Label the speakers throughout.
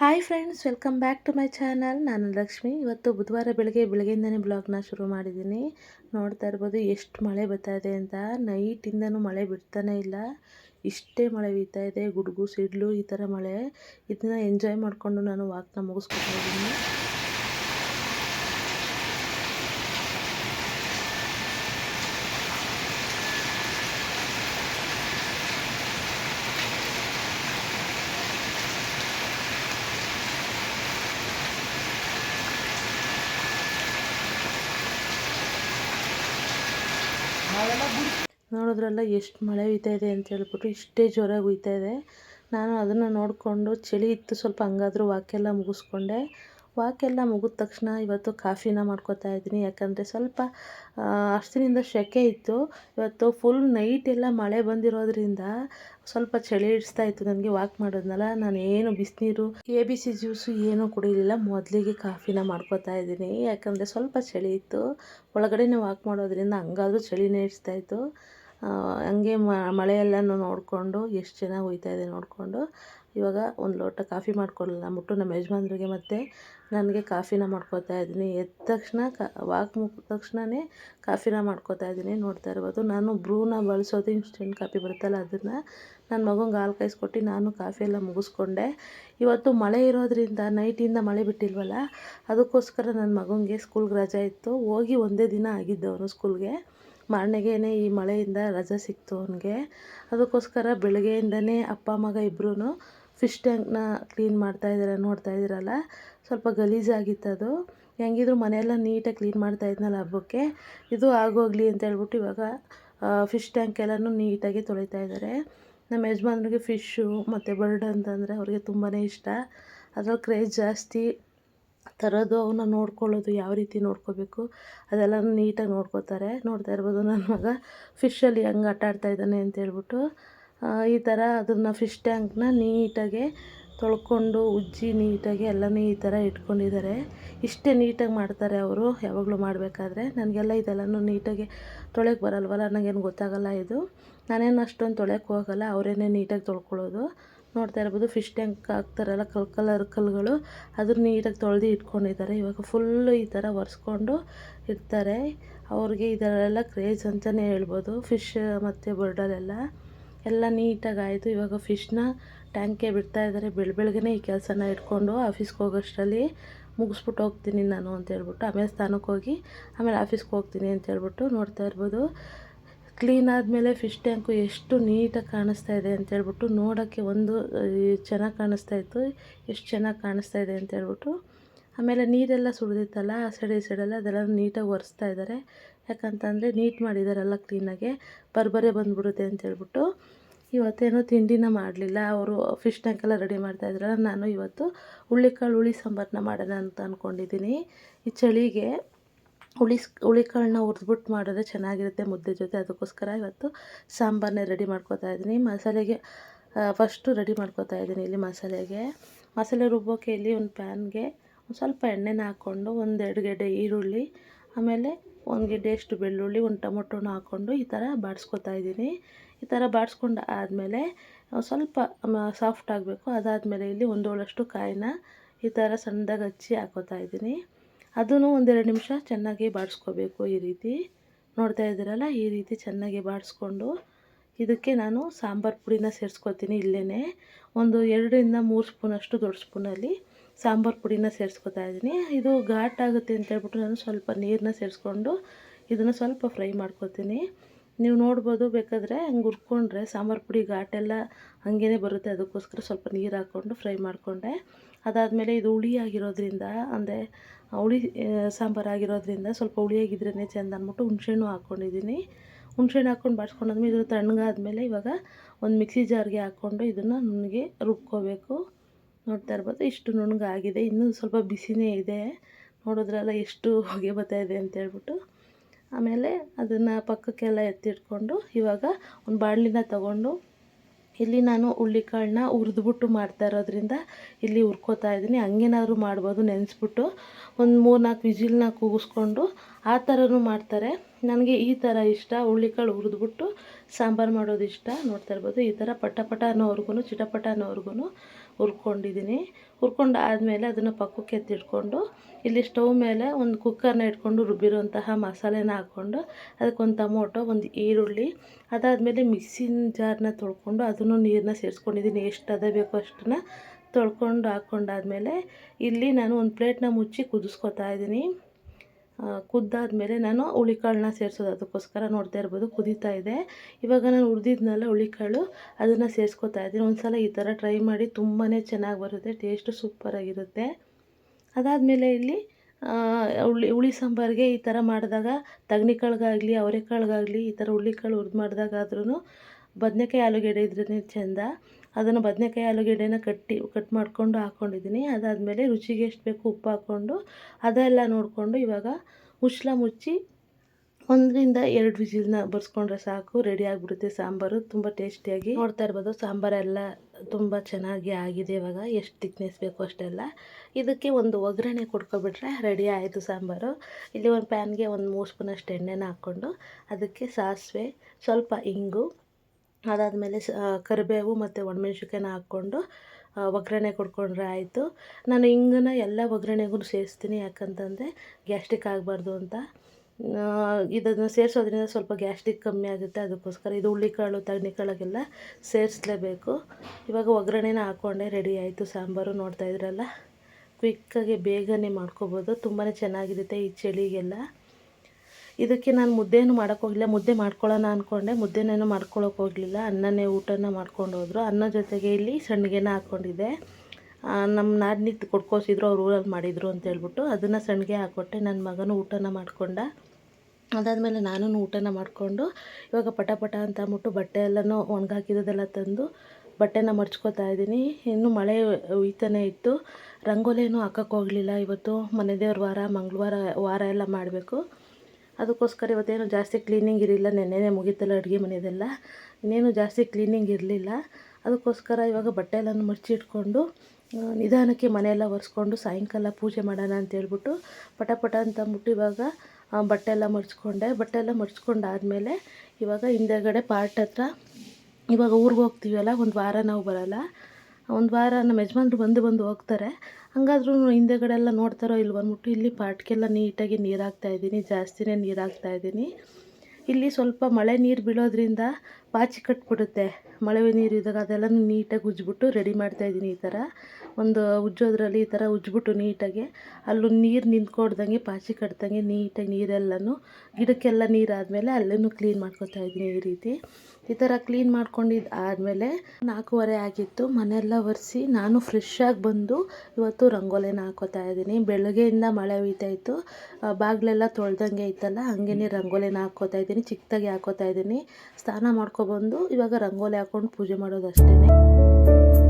Speaker 1: Hi friends welcome back to my channel ನಾನು ಲಕ್ಷ್ಮಿ. ಇವತ್ತು ಬುಧವಾರ ಬೆಳಗ್ಗೆ ಬೆಳಗ್ಗೆಯಿಂದನೇ ಬ್ಲಾಗ್ನ ಶುರು ಮಾಡಿದ್ದೀನಿ. ನೋಡ್ತಾ ಇರ್ಬೋದು ಎಷ್ಟು ಮಳೆ ಬರ್ತಾ ಇದೆ ಅಂತ. ನೈಟಿಂದನೂ ಮಳೆ ಬಿಡ್ತಾನೆ ಇಲ್ಲ. ಇಷ್ಟೇ ಮಳೆ ಬೀಳ್ತಾ ಇದೆ. ಗುಡುಗು, ಸಿಡ್ಲು ಈ ಥರ ಮಳೆ. ಇದನ್ನ ಎಂಜಾಯ್ ಮಾಡಿಕೊಂಡು ನಾನು ವಾಕ್ನ ಮುಗಿಸ್ಕೊತಾ ಇದ್ದೀನಿ. ನೋಡಿದ್ರಲ್ಲ ಎಷ್ಟು ಮಳೆ ಹುಯ್ತಾ ಇದೆ ಅಂತ ಹೇಳ್ಬಿಟ್ಟು ಇಷ್ಟೇ ಜೋರಾಗಿ ಹುಯ್ತಾ ಇದೆ ನಾನು ಅದನ್ನು ನೋಡಿಕೊಂಡು ಚಳಿ ಇತ್ತು, ಸ್ವಲ್ಪ ಹಂಗಾದ್ರೂ ವಾಕೆಲ್ಲ ಮುಗಿಸ್ಕೊಂಡೆ. ವಾಕೆಲ್ಲ ಮುಗಿದ ತಕ್ಷಣ ಇವತ್ತು ಕಾಫಿನ ಮಾಡ್ಕೋತಾ ಇದ್ದೀನಿ. ಯಾಕಂದರೆ ಸ್ವಲ್ಪ ಅಷ್ಟಿನಿಂದ ಸೆಕೆ ಇತ್ತು. ಇವತ್ತು ಫುಲ್ ನೈಟ್ ಎಲ್ಲ ಮಳೆ ಬಂದಿರೋದ್ರಿಂದ ಸ್ವಲ್ಪ ಚಳಿ ಹಿಡಿಸ್ತಾ ಇತ್ತು ನನಗೆ ವಾಕ್ ಮಾಡೋದ್ನಲ್ಲ. ನಾನು ಏನು ಬಿಸಿನೀರು ಎ ಬಿ ಸಿ ಜ್ಯೂಸು ಏನೂ ಕುಡಿಲಿಲ್ಲ. ಮೊದಲಿಗೆ ಕಾಫಿನ ಮಾಡ್ಕೋತಾ ಇದ್ದೀನಿ. ಯಾಕಂದರೆ ಸ್ವಲ್ಪ ಚಳಿ ಇತ್ತು. ಒಳಗಡೆನೇ ವಾಕ್ ಮಾಡೋದ್ರಿಂದ ಹಂಗಾದ್ರೂ ಚಳಿನೇ ಹಿಡಿಸ್ತಾ ಇತ್ತು. ಹಂಗೆ ಮಳೆಯೆಲ್ಲನೂ ನೋಡಿಕೊಂಡು ಎಷ್ಟು ಚೆನ್ನಾಗಿ ಹುಯ್ತಾ ಇದೆ ನೋಡಿಕೊಂಡು. ಇವಾಗ ಒಂದು ಲೋಟ ಕಾಫಿ ಮಾಡ್ಕೊಳ್ಳಲ್ಲ ಅಂದ್ಬಿಟ್ಟು ನಮ್ಮ ಯಜಮಾನ್ರಿಗೆ ಮತ್ತು ನನಗೆ ಕಾಫಿನ ಮಾಡ್ಕೋತಾ ಇದ್ದೀನಿ. ಎದ್ದ ತಕ್ಷಣ ಕ, ವಾಕ್ ಮುಗಿದ ತಕ್ಷಣವೇ ಕಾಫಿನ ಮಾಡ್ಕೋತಾ ಇದ್ದೀನಿ. ನೋಡ್ತಾ ಇರ್ಬೋದು. ನಾನು ಬ್ರೂನ ಬಳಸೋದು ಇನ್ಸ್ಟೆಂಟ್ ಕಾಫಿ ಬರುತ್ತಲ್ಲ ಅದನ್ನು ನನ್ನ ಮಗಂಗೆ ಹಾಲು ಕಾಯಿಸ್ಕೊಟ್ಟು ನಾನು ಕಾಫಿ ಎಲ್ಲ ಮುಗಿಸ್ಕೊಂಡೆ. ಇವತ್ತು ಮಳೆ ಇರೋದ್ರಿಂದ ನೈಟಿಂದ ಮಳೆ ಬಿಟ್ಟಿಲ್ವಲ್ಲ, ಅದಕ್ಕೋಸ್ಕರ ನನ್ನ ಮಗನಿಗೆ ಸ್ಕೂಲ್ಗೆ ರಜೆ ಇತ್ತು. ಹೋಗಿ ಒಂದೇ ದಿನ ಆಗಿದ್ದವನು ಸ್ಕೂಲ್ಗೆ ಮಾರನೆಗೇ ಈ ಮಳೆಯಿಂದ ರಜೆ ಸಿಕ್ತು ಅವನಿಗೆ. ಅದಕ್ಕೋಸ್ಕರ ಬೆಳಗ್ಗೆಯಿಂದನೇ ಅಪ್ಪ, ಮಗ ಇಬ್ಬರೂ ಫಿಶ್ ಟ್ಯಾಂಕ್ನ ಕ್ಲೀನ್ ಮಾಡ್ತಾ ಇದ್ದಾರೆ ನೋಡ್ತಾ ಇದ್ದೀರಲ್ಲ ಸ್ವಲ್ಪ ಗಲೀಜಾಗಿತ್ತು ಅದು. ಹೆಂಗಿದ್ರು ಮನೆಯೆಲ್ಲ ನೀಟಾಗಿ ಕ್ಲೀನ್ ಮಾಡ್ತಾ ಇದ್ನಲ್ಲ ಹಬ್ಬಕ್ಕೆ. ಇದು ಆಗೋಗಲಿ ಅಂತ ಹೇಳ್ಬಿಟ್ಟು ಇವಾಗ ಫಿಶ್ ಟ್ಯಾಂಕ್ ಎಲ್ಲನೂ ನೀಟಾಗಿ ತೊಳಿತಾ ಇದ್ದಾರೆ ನಮ್ಮ ಯಜಮಾನ್ರಿಗೆ ಫಿಶ್ಶು ಮತ್ತು ಬರ್ಡ್ ಅಂತಂದರೆ ಅವ್ರಿಗೆ ತುಂಬಾ ಇಷ್ಟ. ಅದ್ರಲ್ಲಿ ಕ್ರೇಜ್ ಜಾಸ್ತಿ. ತರೋದು ಅವನ್ನ ನೋಡ್ಕೊಳ್ಳೋದು ಯಾವ ರೀತಿ ನೋಡ್ಕೋಬೇಕು, ಅದೆಲ್ಲ ನೀಟಾಗಿ ನೋಡ್ಕೋತಾರೆ ನೋಡ್ತಾ ಇರ್ಬೋದು ನನ್ನ ಮಗ. ಫಿಶಲ್ಲಿ ಹೆಂಗೆ ಆಟ ಆಡ್ತಾ ಇದ್ದಾನೆ ಅಂತ ಹೇಳ್ಬಿಟ್ಟು ಈ ಥರ ಅದನ್ನು ಫಿಶ್ ಟ್ಯಾಂಕ್ನ ನೀಟಾಗೆ ತೊಳ್ಕೊಂಡು, ಉಜ್ಜಿ ನೀಟಾಗಿ ಎಲ್ಲನೂ ಈ ಥರ ಇಟ್ಕೊಂಡಿದ್ದಾರೆ. ಇಷ್ಟೇ ನೀಟಾಗಿ ಮಾಡ್ತಾರೆ ಅವರು, ಯಾವಾಗಲೂ ಮಾಡಬೇಕಾದ್ರೆ. ನನಗೆಲ್ಲ ಇದೆಲ್ಲನೂ ನೀಟಾಗಿ ತೊಳೆಯಕ್ಕೆ ಬರಲ್ವಲ್ಲ ನನಗೇನು ಗೊತ್ತಾಗಲ್ಲ ಇದು. ನಾನೇನು ಅಷ್ಟೊಂದು ತೊಳೆಯೋಕೆ ಹೋಗಲ್ಲ, ಅವರೇನೆ ನೀಟಾಗಿ ತೊಳ್ಕೊಳ್ಳೋದು. ನೋಡ್ತಾ ಇರ್ಬೋದು. ಫಿಶ್ ಟ್ಯಾಂಕ್ ಹಾಕ್ತಾರಲ್ಲ, ಕಲ್ ಕಲರ್ ಕಲ್ಲುಗಳು. ಅದನ್ನ ನೀಟಾಗಿ ತೊಳೆದು ಇಟ್ಕೊಂಡಿದ್ದಾರೆ. ಇವಾಗ ಫುಲ್ಲು ಈ ಥರ ಒರೆಸ್ಕೊಂಡು ಇರ್ತಾರೆ ಅವ್ರಿಗೆ ಇದರಲ್ಲೆಲ್ಲ ಕ್ರೇಜ್ ಅಂತಲೇ ಹೇಳ್ಬೋದು. ಫಿಶ್ ಮತ್ತು ಬರ್ಡಲ್ಲೆಲ್ಲ ಎಲ್ಲ ನೀಟಾಗಿ ಆಯಿತು. ಇವಾಗ ಫಿಶ್ನ ಟ್ಯಾಂಕ್ಗೆ ಬಿಡ್ತಾ ಇದ್ದಾರೆ. ಬೆಳ ಬೆಳಗ್ಗೆ ಈ ಕೆಲಸನ ಇಟ್ಕೊಂಡು ಆಫೀಸ್ಗೆ ಹೋಗೋಷ್ಟರಲ್ಲಿ ಮುಗಿಸ್ಬಿಟ್ಟು ಹೋಗ್ತೀನಿ ನಾನು ಅಂತ ಹೇಳ್ಬಿಟ್ಟು ಆಮೇಲೆ ಸ್ಥಾನಕ್ಕೆ ಹೋಗಿ ಆಮೇಲೆ ಆಫೀಸ್ಗೆ ಹೋಗ್ತೀನಿ ಅಂತ ಹೇಳ್ಬಿಟ್ಟು ನೋಡ್ತಾ ಇರ್ಬೋದು. ಕ್ಲೀನ್ ಆದಮೇಲೆ ಫಿಶ್ ಟ್ಯಾಂಕು ಎಷ್ಟು ನೀಟಾಗಿ ಕಾಣಿಸ್ತಾ ಇದೆ ಅಂತೇಳ್ಬಿಟ್ಟು ನೋಡೋಕ್ಕೆ ಒಂದು ಚೆನ್ನಾಗಿ ಕಾಣಿಸ್ತಾ ಇತ್ತು. ಎಷ್ಟು ಚೆನ್ನಾಗಿ ಕಾಣಿಸ್ತಾ ಇದೆ ಅಂತೇಳ್ಬಿಟ್ಟು ಆಮೇಲೆ ನೀರೆಲ್ಲ ಸುಡಿದಿತ್ತಲ್ಲ, ಆ ಸೈಡ್, ಈ ಸೈಡೆಲ್ಲ ಅದೆಲ್ಲ ನೀಟಾಗಿ ಒರೆಸ್ತಾ ಇದ್ದಾರೆ. ಯಾಕಂತಂದರೆ ನೀಟ್ ಮಾಡಿದಾರಲ್ಲ ಕ್ಲೀನಾಗೆ ಬರ್ಬರೇ ಬಂದುಬಿಡುತ್ತೆ ಅಂತೇಳ್ಬಿಟ್ಟು ಇವತ್ತೇನೋ ತಿಂಡಿನ ಮಾಡಲಿಲ್ಲ. ಅವರು ಫಿಶ್ ಟ್ಯಾಂಕೆಲ್ಲ ರೆಡಿ ಮಾಡ್ತಾಯಿದ್ರಲ್ಲ ನಾನು ಇವತ್ತು ಹುಳ್ಳಿಕಾಳು, ಹುಳಿ ಸಾಂಬಾರನ್ನ ಮಾಡೋಣ ಅಂತ ಅಂದ್ಕೊಂಡಿದ್ದೀನಿ ಈ ಚಳಿಗೆ ಹುಳಿ ಹುಳಿಕಾಳನ್ನ ಹುರಿದ್ಬಿಟ್ಟು ಮಾಡಿದ್ರೆ ಚೆನ್ನಾಗಿರುತ್ತೆ ಮುದ್ದೆ ಜೊತೆ. ಅದಕ್ಕೋಸ್ಕರ ಇವತ್ತು ಸಾಂಬಾರನ್ನೇ ರೆಡಿ ಮಾಡ್ಕೋತಾ ಇದ್ದೀನಿ. ಮಸಾಲೆಗೆ ಫಸ್ಟು ರೆಡಿ ಮಾಡ್ಕೋತಾ ಇದ್ದೀನಿ ಇಲ್ಲಿ ಮಸಾಲೆಗೆ. ಮಸಾಲೆ ರುಬ್ಬೋಕೆ ಇಲ್ಲಿ ಒಂದು ಪ್ಯಾನ್ಗೆ ಒಂದು ಸ್ವಲ್ಪ ಎಣ್ಣೆನ ಹಾಕ್ಕೊಂಡು ಒಂದೆರಡು ಗೆಡ್ಡೆ ಈರುಳ್ಳಿ, ಆಮೇಲೆ ಒಂದು ಗೆಡ್ಡೆಯಷ್ಟು ಬೆಳ್ಳುಳ್ಳಿ, ಒಂದು ಟೊಮೊಟೊನ ಹಾಕ್ಕೊಂಡು ಈ ಥರ ಬಾಡಿಸ್ಕೊತಾ ಇದ್ದೀನಿ. ಈ ಥರ ಬಾಡಿಸ್ಕೊಂಡು ಆದಮೇಲೆ ಸ್ವಲ್ಪ ಸಾಫ್ಟ್ ಆಗಬೇಕು. ಅದಾದಮೇಲೆ ಇಲ್ಲಿ ಒಂದೋಳಷ್ಟು ಕಾಯಿನ ಈ ಥರ ಸಣ್ಣದಾಗಿ ಹಚ್ಚಿ ಹಾಕೋತಾ ಇದ್ದೀನಿ. ಅದೂ ಒಂದೆರಡು ನಿಮಿಷ ಚೆನ್ನಾಗಿ ಬಾಡಿಸ್ಕೋಬೇಕು ಈ ರೀತಿ. ನೋಡ್ತಾ ಇದ್ದೀರಲ್ಲ, ಈ ರೀತಿ ಚೆನ್ನಾಗಿ ಬಾಡಿಸ್ಕೊಂಡು ಇದಕ್ಕೆ ನಾನು ಸಾಂಬಾರು ಪುಡಿನ ಸೇರಿಸ್ಕೊತೀನಿ ಇಲ್ಲೇ ಒಂದು ಎರಡರಿಂದ ಮೂರು ಸ್ಪೂನಷ್ಟು ದೊಡ್ಡ ಸ್ಪೂನಲ್ಲಿ ಸಾಂಬಾರು ಪುಡಿನ ಸೇರಿಸ್ಕೊತಾ ಇದ್ದೀನಿ. ಇದು ಘಾಟಾಗುತ್ತೆ ಆಗುತ್ತೆ ಅಂತ ಹೇಳ್ಬಿಟ್ಟು ನಾನು ಸ್ವಲ್ಪ ನೀರನ್ನ ಸೇರಿಸ್ಕೊಂಡು ಇದನ್ನು ಸ್ವಲ್ಪ ಫ್ರೈ ಮಾಡ್ಕೊತೀನಿ. ನೀವು ನೋಡ್ಬೋದು ಬೇಕಾದರೆ ಹಂಗೆ ಹುರ್ಕೊಂಡ್ರೆ ಸಾಂಬಾರು ಪುಡಿ ಘಾಟೆಲ್ಲ ಹಾಗೇ ಬರುತ್ತೆ. ಅದಕ್ಕೋಸ್ಕರ ಸ್ವಲ್ಪ ನೀರು ಹಾಕ್ಕೊಂಡು ಫ್ರೈ ಮಾಡಿಕೊಂಡೆ. ಅದಾದಮೇಲೆ ಇದು ಹುಳಿ ಆಗಿರೋದ್ರಿಂದ, ಅಂದರೆ ಹುಳಿ ಸಾಂಬಾರು ಆಗಿರೋದ್ರಿಂದ ಸ್ವಲ್ಪ ಹುಳಿಯಾಗಿದ್ರೇ ಚೆಂದ ಅಂದ್ಬಿಟ್ಟು ಹುಣ್ಸೆಹಣ್ಣು ಹಾಕ್ಕೊಂಡಿದ್ದೀನಿ ಹುಣ್ಸೆಹಣ್ಣು ಹಾಕ್ಕೊಂಡು ಬಾಡ್ಸ್ಕೊಂಡಾದ್ಮೇಲೆ ಇದು ತಣ್ಣಗಾದ್ಮೇಲೆ ಇವಾಗ ಒಂದು ಮಿಕ್ಸಿ ಜಾರ್ಗೆ ಹಾಕ್ಕೊಂಡು ಇದನ್ನು ನುಣ್ಣಗೆ ರುಬ್ಕೋಬೇಕು. ನೋಡ್ತಾ ಇರ್ಬೋದು ಇಷ್ಟು ನುಣ್ಣಗಾಗಿದೆ. ಇನ್ನೂ ಸ್ವಲ್ಪ ಬಿಸಿನೇ ಇದೆ. ನೋಡಿದ್ರಲ್ಲ ಎಷ್ಟು ಹೊಗೆ ಬರ್ತಾ ಇದೆ ಅಂತ ಹೇಳ್ಬಿಟ್ಟು. ಆಮೇಲೆ ಅದನ್ನು ಪಕ್ಕಕ್ಕೆಲ್ಲ ಎತ್ತಿಟ್ಕೊಂಡು ಇವಾಗ ಒಂದು ಬಾಣಲಿನ ತಗೊಂಡು ಇಲ್ಲಿ ನಾನು ಹುಳ್ಳಿಕಾಳನ್ನ ಹುರಿದ್ಬಿಟ್ಟು ಮಾಡ್ತಾ ಇರೋದ್ರಿಂದ ಇಲ್ಲಿ ಹುರ್ಕೋತಾ ಇದ್ದೀನಿ. ಹಂಗೇನಾದ್ರು ಮಾಡ್ಬೋದು ನೆನೆಸ್ಬಿಟ್ಟು ಒಂದು ಮೂರು ನಾಲ್ಕು ವಿಜಿಲ್ನ ಕೂಗಿಸ್ಕೊಂಡು ಆ ಥರನೂ ಮಾಡ್ತಾರೆ. ನನಗೆ ಈ ಥರ ಇಷ್ಟ. ಹುಳ್ಳಿಕಾಳು ಹುರಿದ್ಬಿಟ್ಟು ಸಾಂಬಾರು ಮಾಡೋದು ಇಷ್ಟ. ನೋಡ್ತಾ ಇರ್ಬೋದು ಈ ಥರ ಪಟ ಪಟ ಅನ್ನೋವರೆಗೂ ಚಿಟಪಟ ಅನ್ನೋವರೆಗೂ ಹುರ್ಕೊಂಡಿದ್ದೀನಿ. ಹುರ್ಕೊಂಡು ಆದಮೇಲೆ ಅದನ್ನು ಪಕ್ಕಕ್ಕೆ ಎತ್ತಿಟ್ಕೊಂಡು, ಇಲ್ಲಿ ಸ್ಟವ್ ಮೇಲೆ ಒಂದು ಕುಕ್ಕರ್ನ ಇಟ್ಕೊಂಡು ರುಬ್ಬಿರುವಂತಹ ಮಸಾಲೆನ ಹಾಕ್ಕೊಂಡು ಅದಕ್ಕೊಂದು ಟೊಮೊಟೊ, ಒಂದು ಈರುಳ್ಳಿ, ಅದಾದಮೇಲೆ ಮಿಕ್ಸಿನ ಜಾರ್ನ ತೊಳ್ಕೊಂಡು ಅದನ್ನು ನೀರನ್ನ ಸೇರಿಸ್ಕೊಂಡಿದ್ದೀನಿ. ಎಷ್ಟು ಅದ ಬೇಕೋ ಅಷ್ಟನ್ನು ತೊಳ್ಕೊಂಡು ಹಾಕ್ಕೊಂಡಾದ್ಮೇಲೆ ಇಲ್ಲಿ ನಾನು ಒಂದು ಪ್ಲೇಟ್ನ ಮುಚ್ಚಿ ಕುದಿಸ್ಕೊತಾ ಇದ್ದೀನಿ. ಕುದ್ದಾದ್ಮೇಲೆ ನಾನು ಹುಳಿಕಾಳನ್ನ ಸೇರಿಸೋದು, ಅದಕ್ಕೋಸ್ಕರ ನೋಡ್ತಾ ಇರ್ಬೋದು, ಕುದೀತಾ ಇದೆ. ಇವಾಗ ನಾನು ಹುರಿದಿದ್ನಲ್ಲ ಹುಳಿಕಾಳು ಅದನ್ನು ಸೇರಿಸ್ಕೊತಾ ಇದ್ದೀನಿ. ಒಂದು ಸಲ ಈ ಥರ ಟ್ರೈ ಮಾಡಿ ತುಂಬಾ ಚೆನ್ನಾಗಿ ಬರುತ್ತೆ ಟೇಸ್ಟು ಸೂಪರಾಗಿರುತ್ತೆ ಅದಾದಮೇಲೆ ಇಲ್ಲಿ ಹುಳಿ ಹುಳಿ ಸಾಂಬಾರಿಗೆ ಈ ಥರ ಮಾಡಿದಾಗ ತಗ್ನಿಕಾಳಿಗಾಗಲಿ, ಅವರೆಕಾಳಿಗಾಗಲಿ ಈ ಥರ ಹುಳಿಕಾಳು ಹುರ್ದು ಮಾಡಿದಾಗಾದ್ರೂ ಬದನೆಕಾಯಿ ಆಲೂಗೆಡ್ಡೆ ಇದ್ರೇ ಚೆಂದ. ಅದನ್ನು ಬದನೆಕಾಯಿ ಆಲೂಗೆಡ್ಡೆನ ಕಟ್ಟಿ, ಕಟ್ ಮಾಡಿಕೊಂಡು ಹಾಕ್ಕೊಂಡಿದ್ದೀನಿ ಅದಾದಮೇಲೆ ರುಚಿಗೆ ಎಷ್ಟು ಬೇಕು ಉಪ್ಪು ಹಾಕ್ಕೊಂಡು ಅದೆಲ್ಲ ನೋಡಿಕೊಂಡು ಇವಾಗ ಮುಚ್ಚಲ ಮುಚ್ಚಿ ಒಂದರಿಂದ ಎರಡು ವಿಜಿಲ್ನ ಬರ್ಸ್ಕೊಂಡ್ರೆ ಸಾಕು. ರೆಡಿ ಆಗಿಬಿಡುತ್ತೆ ಸಾಂಬಾರು. ತುಂಬ ಟೇಸ್ಟಿಯಾಗಿ ನೋಡ್ತಾ ಇರ್ಬೋದು. ಸಾಂಬಾರೆಲ್ಲ ತುಂಬ ಚೆನ್ನಾಗಿ ಆಗಿದೆ ಇವಾಗ. ಎಷ್ಟು ತಿಕ್ನೆಸ್ ಬೇಕು ಅಷ್ಟೆಲ್ಲ. ಇದಕ್ಕೆ ಒಂದು ಒಗ್ಗರಣೆ ಕೊಡ್ಕೊಬಿಟ್ರೆ ರೆಡಿ ಆಯಿತು ಸಾಂಬಾರು. ಇಲ್ಲಿ ಒಂದು ಪ್ಯಾನ್ಗೆ ಒಂದು ಮೂರು ಸ್ಪೂನಷ್ಟು ಎಣ್ಣೆನ ಹಾಕ್ಕೊಂಡು ಅದಕ್ಕೆ ಸಾಸಿವೆ, ಸ್ವಲ್ಪ ಇಂಗು ಅದಾದಮೇಲೆ ಕರಿಬೇವು ಮತ್ತು ಒಣಮೆಣ್ಸಿನ್ಕಾಯಿನ ಹಾಕ್ಕೊಂಡು ಒಗ್ಗರಣೆ ಕೊಡ್ಕೊಂಡ್ರೆ ಆಯಿತು. ನಾನು ಹಿಂಗನ ಎಲ್ಲ ಒಗ್ಗರಣೆಗೂ ಸೇರಿಸ್ತೀನಿ, ಯಾಕಂತಂದರೆ ಗ್ಯಾಸ್ಟ್ರಿಕ್ ಆಗಬಾರ್ದು ಅಂತ. ಇದನ್ನು ಸೇರಿಸೋದ್ರಿಂದ ಸ್ವಲ್ಪ ಗ್ಯಾಸ್ಟ್ರಿಕ್ ಕಮ್ಮಿ ಆಗುತ್ತೆ, ಅದಕ್ಕೋಸ್ಕರ ಇದು ಹುಳ್ಳಿಕಾಳು ತಗ್ನಿಕಾಳಿಗೆಲ್ಲ ಸೇರಿಸ್ಲೇಬೇಕು. ಇವಾಗ ಒಗ್ಗರಣೆನ ಹಾಕ್ಕೊಂಡೆ ರೆಡಿ ಆಯಿತು. ಸಾಂಬಾರು ನೋಡ್ತಾ ಇದ್ರಲ್ಲ? ಕ್ವಿಕ್ಕಾಗಿ ಬೇಗನೆ ಮಾಡ್ಕೊಬೋದು ತುಂಬಾ ಚೆನ್ನಾಗಿರುತ್ತೆ ಈ ಚಳಿಗೆಲ್ಲ. ಇದಕ್ಕೆ ನಾನು ಮುದ್ದೆನೂ ಮಾಡೋಕ್ಕೋಗಿಲ್ಲ ಮುದ್ದೆ ಮಾಡ್ಕೊಳ್ಳೋಣ ಅಂದ್ಕೊಂಡೆ ಮುದ್ದೆನೇನು ಮಾಡ್ಕೊಳ್ಳೋಕೆ ಹೋಗಲಿಲ್ಲ. ಅನ್ನನೇ ಊಟನ ಮಾಡ್ಕೊಂಡು ಹೋದರು. ಅನ್ನ ಜೊತೆಗೆ ಇಲ್ಲಿ ಸಣ್ಣಗೆನ ಹಾಕ್ಕೊಂಡಿದ್ದೆ ನಮ್ಮ ನಾದಿನಿ ಕೊಡ್ಕೋಸಿದ್ರು, ಅವ್ರು ಊರಲ್ಲಿ ಮಾಡಿದರು ಅಂತ ಹೇಳ್ಬಿಟ್ಟು ಅದನ್ನು ಸಣ್ಣಗೆ ಹಾಕ್ಕೊಟ್ಟೆ ನನ್ನ ಮಗನೂ ಊಟನ ಮಾಡ್ಕೊಂಡ. ಅದಾದಮೇಲೆ ನಾನು ಊಟನ ಮಾಡಿಕೊಂಡು ಇವಾಗ ಪಟ ಪಟ ಅಂತ ಅಂದ್ಬಿಟ್ಟು ಬಟ್ಟೆ ಎಲ್ಲನೂ ಒಣಗಾಕಿರೋದೆಲ್ಲ ತಂದು ಬಟ್ಟೆನ ಮರ್ಚ್ಕೊತಾ ಇದ್ದೀನಿ. ಇನ್ನೂ ಮಳೆ ಉಯ್ತಾನೆ ಇತ್ತು. ರಂಗೋಲಿನೂ ಹಾಕೋಕ್ಕೋಗಲಿಲ್ಲ ಹೋಗಲಿಲ್ಲ. ಇವತ್ತು ಮನೆ ದೇವ್ರ ವಾರ, ಮಂಗಳವಾರ ವಾರ ಎಲ್ಲ ಮಾಡಬೇಕು. ಅದಕ್ಕೋಸ್ಕರ ಇವತ್ತೇನು ಜಾಸ್ತಿ ಕ್ಲೀನಿಂಗ್ ಇರಲಿಲ್ಲ, ನೆನ್ನೆನೇ ಮುಗೀತಲ್ಲ ಅಡುಗೆ ಮನೆಯದೆಲ್ಲ ಇನ್ನೇನು ಜಾಸ್ತಿ ಕ್ಲೀನಿಂಗ್ ಇರಲಿಲ್ಲ. ಅದಕ್ಕೋಸ್ಕರ ಇವಾಗ ಬಟ್ಟೆ ಎಲ್ಲನೂ ನಿಧಾನಕ್ಕೆ ಮನೆಯೆಲ್ಲ ಒರೆಸ್ಕೊಂಡು ಸಾಯಂಕಾಲ ಪೂಜೆ ಮಾಡೋಣ ಅಂತ ಹೇಳ್ಬಿಟ್ಟು ಪಟ ಪಟ ಅಂತ ಅಂದ್ಬಿಟ್ಟು ಇವಾಗ ಬಟ್ಟೆ ಎಲ್ಲ ಮರ್ಚ್ಕೊಂಡೆ ಬಟ್ಟೆ ಎಲ್ಲ ಮರ್ಚ್ಕೊಂಡಾದ್ಮೇಲೆ ಇವಾಗ ಹಿಂದೆಗಡೆ ಪಾರ್ಟ್ ಹತ್ರ ಇವಾಗ ಊರಿಗೆ ಹೋಗ್ತೀವಲ್ಲ, ಒಂದು ವಾರ ನಾವು ಬರೋಲ್ಲ. ಒಂದು ವಾರ ನಮ್ಮ ಯಜಮಾನ್ರು ಬಂದು ಬಂದು ಹೋಗ್ತಾರೆ. ಹಂಗಾದ್ರೂ ಹಿಂದೆಗಡೆ ಎಲ್ಲ ನೋಡ್ತಾರೋ ಇಲ್ಲಿ ಬಂದ್ಬಿಟ್ಟು ಇಲ್ಲಿ ಪಾಟ್ಗೆಲ್ಲ ನೀಟಾಗಿ ನೀರು ಹಾಕ್ತಾಯಿದ್ದೀನಿ ಜಾಸ್ತಿನೇ ನೀರು ಹಾಕ್ತಾಯಿದ್ದೀನಿ ಇಲ್ಲಿ ಸ್ವಲ್ಪ ಮಳೆ ನೀರು ಬೀಳೋದ್ರಿಂದ ಪಾಚಿ ಕಟ್ಬಿಡುತ್ತೆ. ಮಳೆ ನೀರು ಇದ್ದಾಗ ಅದೆಲ್ಲನೂ ನೀಟಾಗಿ ಉಜ್ಜಿಬಿಟ್ಟು ರೆಡಿ ಮಾಡ್ತಾಯಿದ್ದೀನಿ ಈ ಥರ ಒಂದು ಉಜ್ಜೋದ್ರಲ್ಲಿ ಈ ಥರ ಉಜ್ಜಿಬಿಟ್ಟು ನೀಟಾಗಿ ಅಲ್ಲೂ ನೀರು ನಿಂತ್ಕೊಡ್ದಂಗೆ, ಪಾಚಿ ಕಟ್ದಂಗೆ ನೀಟಾಗಿ ನೀರೆಲ್ಲನೂ, ಗಿಡಕ್ಕೆಲ್ಲ ನೀರಾದಮೇಲೆ ಅಲ್ಲೂ ಕ್ಲೀನ್ ಮಾಡ್ಕೊತಾ ಇದ್ದೀನಿ ಈ ರೀತಿ. ಈ ಥರ ಕ್ಲೀನ್ ಮಾಡ್ಕೊಂಡಿದ್ದು ಆದಮೇಲೆ ನಾಲ್ಕೂವರೆ ಆಗಿತ್ತು, ಮನೆಯೆಲ್ಲ ಒರೆಸಿ ನಾನು ಫ್ರೆಶ್ಶಾಗಿ ಬಂದು ಇವತ್ತು ರಂಗೋಲಿನ ಹಾಕೋತಾ ಇದ್ದೀನಿ. ಬೆಳಗ್ಗೆಯಿಂದ ಮಳೆ ಹುಯ್ತಾಯಿತ್ತು ಬಾಗಿಲೆಲ್ಲ ತೊಳೆದಂಗೆ ಇತ್ತಲ್ಲ ಹಾಗೇ ರಂಗೋಲಿನ ಹಾಕ್ಕೋತಾ ಇದ್ದೀನಿ, ಚಿಕ್ಕದಾಗಿ ಹಾಕೋತಾ ಇದ್ದೀನಿ. ಸ್ನಾನ ಮಾಡ್ಕೊಬಂದು ಇವಾಗ ರಂಗೋಲಿ ಹಾಕ್ಕೊಂಡು ಪೂಜೆ ಮಾಡೋದು ಅಷ್ಟೇ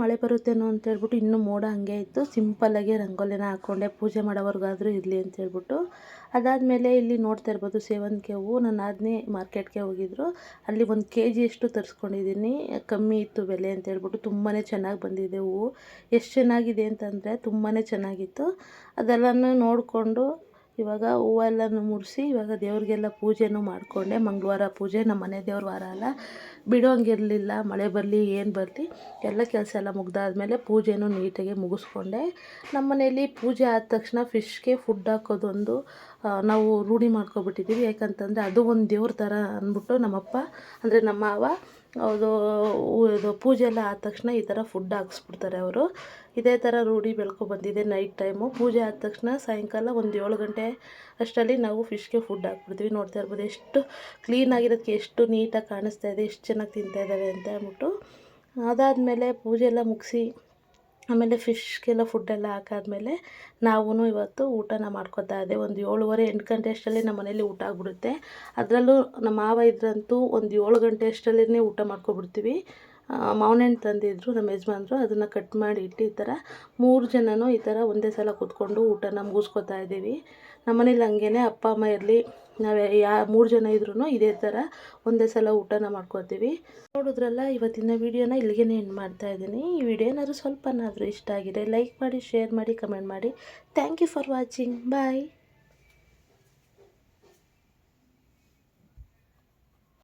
Speaker 1: ಮಳೆ ಬರುತ್ತೇನೋ ಅಂತ ಹೇಳ್ಬಿಟ್ಟು ಇನ್ನೂ ಮೋಡ ಹಾಗೆ ಇತ್ತು. ಸಿಂಪಲ್ಲಾಗಿ ರಂಗೋಲಿನ ಹಾಕ್ಕೊಂಡೆ ಪೂಜೆ ಮಾಡೋವರೆಗಾದರೂ ಇರಲಿ ಅಂತ ಹೇಳ್ಬಿಟ್ಟು. ಅದಾದಮೇಲೆ ಇಲ್ಲಿ ನೋಡ್ತಾ ಇರ್ಬೋದು ಸೇವಂತಿಗೆ ಹೂವು ನನ್ನ ನಾದಿನಿ ಮಾರ್ಕೆಟ್ಗೆ ಹೋಗಿದ್ರು. ಅಲ್ಲಿ ಒಂದು ಕೆ ಜಿಯಷ್ಟು ತರಿಸ್ಕೊಂಡಿದ್ದೀನಿ. ಕಮ್ಮಿ ಇತ್ತು ಬೆಲೆ ಅಂತ ಹೇಳ್ಬಿಟ್ಟು ತುಂಬಾ ಚೆನ್ನಾಗಿ ಬಂದಿದೆ ಹೂವು. ಎಷ್ಟು ಚೆನ್ನಾಗಿದೆ ಅಂತಂದರೆ ತುಂಬಾ ಚೆನ್ನಾಗಿತ್ತು. ಅದೆಲ್ಲನೂ ನೋಡಿಕೊಂಡು ಇವಾಗ ಹೂವೆಲ್ಲನೂ ಮುಡಿಸಿ ಇವಾಗ ದೇವ್ರಿಗೆಲ್ಲ ಪೂಜೆನೂ ಮಾಡಿಕೊಂಡೆ. ಮಂಗಳವಾರ ಪೂಜೆ, ನಮ್ಮ ಮನೆ ದೇವ್ರ ವಾರ ಅಲ್ಲ. ಬಿಡೋಂಗಿರಲಿಲ್ಲ ಮಳೆ ಬರಲಿ, ಏನು ಬರಲಿ, ಎಲ್ಲ ಕೆಲಸ ಎಲ್ಲ ಮುಗ್ದಾದಮೇಲೆ ಪೂಜೆನೂ ನೀಟಾಗಿ ಮುಗಿಸ್ಕೊಂಡೆ. ನಮ್ಮ ಮನೆಯಲ್ಲಿ ಪೂಜೆ ಆದ ತಕ್ಷಣ ಫಿಶ್ಗೆ ಫುಡ್ ಹಾಕೋದೊಂದು ನಾವು ರೂಢಿ ಮಾಡ್ಕೊಬಿಟ್ಟಿದ್ದೀವಿ. ಯಾಕಂತಂದರೆ ಅದು ಒಂದು ದೇವ್ರ ಥರ ಅಂದ್ಬಿಟ್ಟು ನಮ್ಮಪ್ಪ, ಅಂದರೆ ನಮ್ಮ ಮಾವ ಅದು ಇದು ಪೂಜೆ ಎಲ್ಲ ಆದ ತಕ್ಷಣ ಈ ಥರ ಫುಡ್ ಹಾಕ್ಸ್ಬಿಡ್ತಾರೆ ಅವರು. ಇದೇ ಥರ ರೂಢಿ ಬೆಳ್ಕೊ ಬಂದಿದೆ ನೈಟ್ ಟೈಮು ಪೂಜೆ ಆದ ತಕ್ಷಣ ಸಾಯಂಕಾಲ ಒಂದು ಏಳು ಗಂಟೆ ಅಷ್ಟರಲ್ಲಿ ನಾವು ಫಿಶ್ಗೆ ಫುಡ್ ಹಾಕ್ಬಿಡ್ತೀವಿ. ನೋಡ್ತಾ ಇರ್ಬೋದು ಎಷ್ಟು ಕ್ಲೀನಾಗಿರೋದಕ್ಕೆ ಎಷ್ಟು ನೀಟಾಗಿ ಕಾಣಿಸ್ತಾ ಇದೆ, ಎಷ್ಟು ಚೆನ್ನಾಗಿ ತಿಂತಾ ಇದ್ದಾವೆ ಅಂತ ಹೇಳ್ಬಿಟ್ಟು. ಅದಾದಮೇಲೆ ಪೂಜೆ ಎಲ್ಲ ಮುಗಿಸಿ ಆಮೇಲೆ ಫಿಶ್ಗೆಲ್ಲ ಫುಡ್ಡೆಲ್ಲ ಹಾಕಾದ್ಮೇಲೆ ನಾವೂ ಇವತ್ತು ಊಟನ ಮಾಡ್ಕೊತಾ ಇದ್ದೆ. ಒಂದು ಏಳುವರೆ, ಎಂಟು ಗಂಟೆ ಅಷ್ಟರಲ್ಲಿ ನಮ್ಮ ಮನೇಲಿ ಊಟ ಆಗಿಬಿಡುತ್ತೆ. ಅದರಲ್ಲೂ ನಮ್ಮ ಮಾವ ಇದ್ರಂತೂ ಒಂದು ಏಳು ಗಂಟೆ ಅಷ್ಟರಲ್ಲೇ ಊಟ ಮಾಡ್ಕೊಬಿಡ್ತೀವಿ. ಮಾವಿನ ಹಣ್ಣು ತಂದಿದ್ರು, ನಮ್ಮ ಯಜಮಾನ್ರು. ಅದನ್ನು ಕಟ್ ಮಾಡಿ ಇಟ್ಟು ಈ ಮೂರು ಜನನೂ ಈ ಥರ ಒಂದೇ ಸಲ ಕೂತ್ಕೊಂಡು ಊಟನ ಮುಗಿಸ್ಕೊತಾ ಇದ್ದೀವಿ. ನಮ್ಮ ಮನೇಲಿ ಹಂಗೇನೆ ಅಪ್ಪ, ಅಮ್ಮ ಇರಲಿ, ನಾವೇ ಯಾ, ಮೂರು ಜನ ಇದ್ರೂ ಇದೇ ಥರ ಒಂದೇ ಸಲ ಊಟನ ಮಾಡ್ಕೋತೀವಿ. ನೋಡಿದ್ರಲ್ಲ, ಇವತ್ತಿನ ವೀಡಿಯೋನ ಇಲ್ಲಿಗೆ ಎಂಡ್ ಮಾಡ್ತಾ ಇದ್ದೀನಿ. ಈ ವಿಡಿಯೋ ಏನಾದರೂ ಸ್ವಲ್ಪನಾದರೂ ಇಷ್ಟ ಆಗಿದೆ ಲೈಕ್ ಮಾಡಿ ಶೇರ್ ಮಾಡಿ ಕಮೆಂಟ್ ಮಾಡಿ. Thank you for watching bye